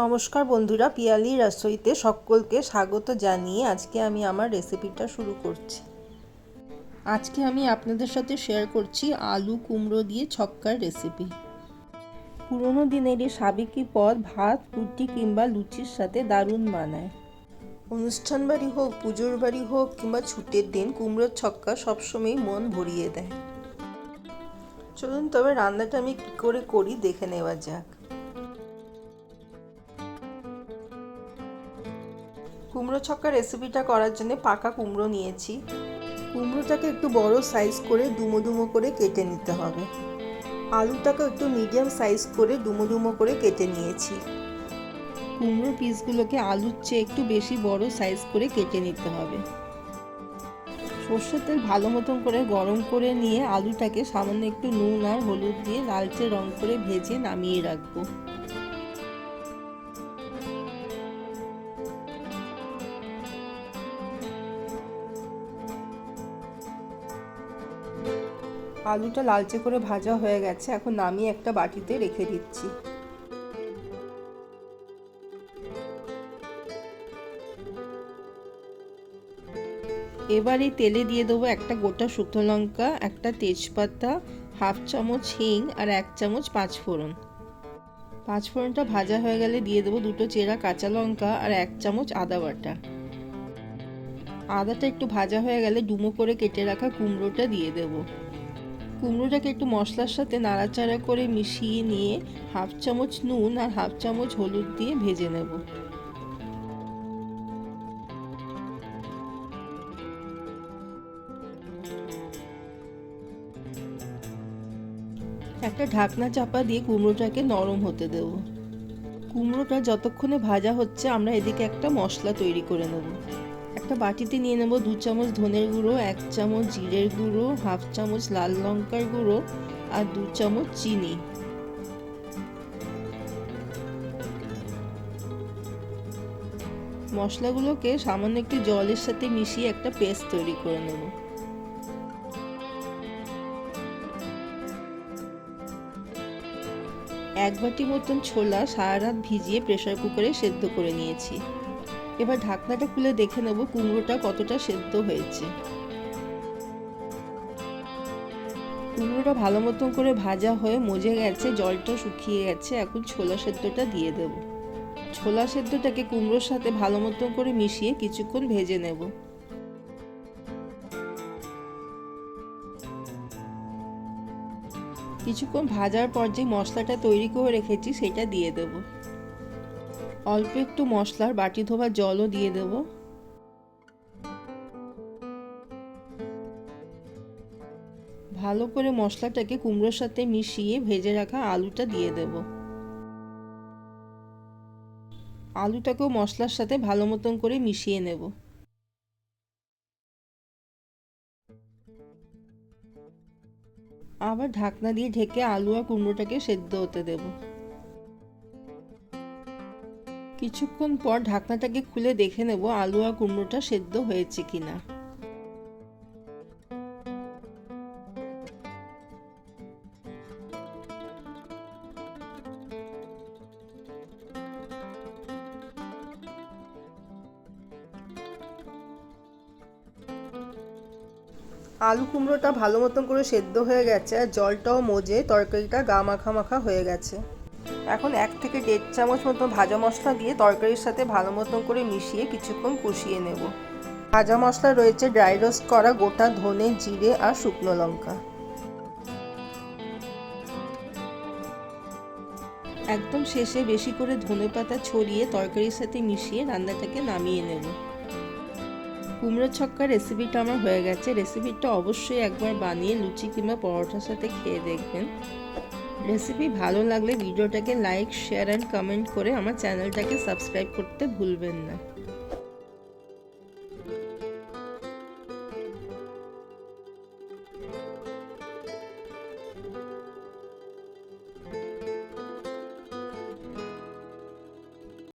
নমস্কার বন্ধুরা, পিয়ালি রসইতে সকলকে স্বাগত জানিয়ে আজকে আমি আমার রেসিপিটা শুরু করছি। আজকে আমি আপনাদের সাথে শেয়ার করছি আলু কুমড়ো দিয়ে ছক্কার রেসিপি পুরোনো দিনের এই সাবেকি পদ ভাত, রুটি কিংবা লুচির সাথে দারুণ মানায়। অনুষ্ঠান বাড়ি হোক, পুজোর বাড়ি হোক কিংবা ছুটির দিন কুমড়োর ছক্কা সবসময় মন ভরিয়ে দেয়। চলুন তবে রান্নাটা আমি কী করে করি দেখে নেওয়া যাক। কুমড়ো ছক্কা রেসিপিটা করার জন্য পাকা কুমড়ো নিয়েছি। কুমড়োটাকে একটু বড় সাইজ করে ডুমো ডুমো করে কেটে নিতে হবে। আলুটাকে একটু মিডিয়াম সাইজ করে ডুমো ডুমো করে কেটে নিয়েছি। কুমড়ো পিসগুলোকে আলুর চেয়ে একটু বেশি বড় সাইজ করে কেটে নিতে হবে। সর্ষের তেল ভালো মতন করে গরম করে নিয়ে আলুটাকে সামান্য একটু নুন আর হলুদ দিয়ে লালচে রং করে ভেজে নামিয়ে রাখব। আলুটা লালচে করে ভাজা হয়ে গেছে, এখন নামিয়ে একটা বাটিতে রেখে দিচ্ছি। এবার এই তেলে দিয়ে দেবো একটা গোটা শুকনো লঙ্কা, একটা তেজপাতা, হাফ চামচ হিং আর এক চামচ পাঁচফোড়ন। পাঁচফোড়নটা ভাজা হয়ে গেলে দিয়ে দেবো দুটো চেরা কাঁচা লঙ্কা আর এক চামচ আদা বাটা। আদাটা একটু ভাজা হয়ে গেলে ডুমো করে কেটে রাখা কুমড়োটা দিয়ে দেবো। কুমড়োটাকে একটু মশলার সাথে নাড়াচাড়া করে মিশিয়ে নিয়ে হাফ চামচ নুন আর হাফ চামচ হলুদ দিয়ে ভেজে নেব। একটা ঢাকনা চাপা দিয়ে কুমড়োটাকে নরম হতে দেব। কুমড়োটা যতক্ষণে ভাজা হচ্ছে, আমরা এদিকে একটা মশলা তৈরি করে নেব। একটা বাটিতে নিয়ে নেব দু চামচ ধনের গুঁড়ো, এক চামচ জিরের গুঁড়ো, হাফ চামচ লাল লঙ্কার গুঁড়ো আর দু চামচ চিনি। মশলাগুলোকে সামান্য একটু জলের সাথে মিশিয়ে একটা পেস্ট তৈরি করে নেব। এক বাটি মতন ছোলা সারা রাত ভিজিয়ে প্রেশার কুকারে সেদ্ধ করে নিয়েছি। এবার ঢাকনাটা খুলে দেখে নেব কুমড়োটা কতটা সেদ্ধ হয়েছে। কুমড়োটা ভালো মতন করে ভাজা হয়ে মজে গেছে, জলটা শুকিয়ে গেছে, এখন ছোলা সেদ্ধটা দিয়ে দেব। ছোলা সেদ্ধটাকে কুমড়োর সাথে ভালো মতন করে মিশিয়ে কিছুক্ষণ ভেজে নেব। কিছুক্ষণ ভাজার পর যে মশলাটা তৈরি করে রেখেছি, সেটা দিয়ে দেবো। অল্প একটু মশলার বাটি ধোবার জলও দিয়ে দেব। ভালো করে মশলাটাকে কুমড়োর সাথে মিশিয়ে ভেজে রাখা আলুটা দিয়ে দেব। আলুটাকেও মশলার সাথে ভালো মতন করে মিশিয়ে নেব। আবার ঢাকনা দিয়ে ঢেকে আলু আর কুমড়োটাকে সেদ্ধ হতে দেবো। কিছুক্ষণ পর ঢাকনাটাকে খুলে দেখে নেব আলু আর কুমড়োটা সেদ্ধ হয়েছে কিনা। আলু কুমড়োটা ভালো মতন করে সেদ্ধ হয়ে গেছে আর জলটাও মজে, তরকারিটা গা মাখা মাখা হয়ে গেছে। এখন এক থেকে দেড় চামচ মতো ভাজা মশলা দিয়ে তরকারির সাথে ভালো মতন করে মিশিয়ে কিছুক্ষণ কষিয়ে নেব। ভাজা মশলা রয়েছে ড্রাই রোস্ট করা গোটা ধনে, জিরে আর শুকনো লঙ্কা। একদম শেষে বেশি করে ধনে পাতা ছড়িয়ে তরকারির সাথে মিশিয়ে রান্নাটাকে নামিয়ে নেব। কুমড়ো ছক্কা রেসিপিটা আমার হয়ে গেছে। রেসিপিটা অবশ্যই একবার বানিয়ে লুচি কিংবা পরোটার সাথে খেয়ে দেখবেন। রেসিপি ভালো লাগলে ভিডিওটাকে লাইক, শেয়ার অ্যান্ড কমেন্ট করে আমার চ্যানেলটাকে সাবস্ক্রাইব করতে ভুলবেন না।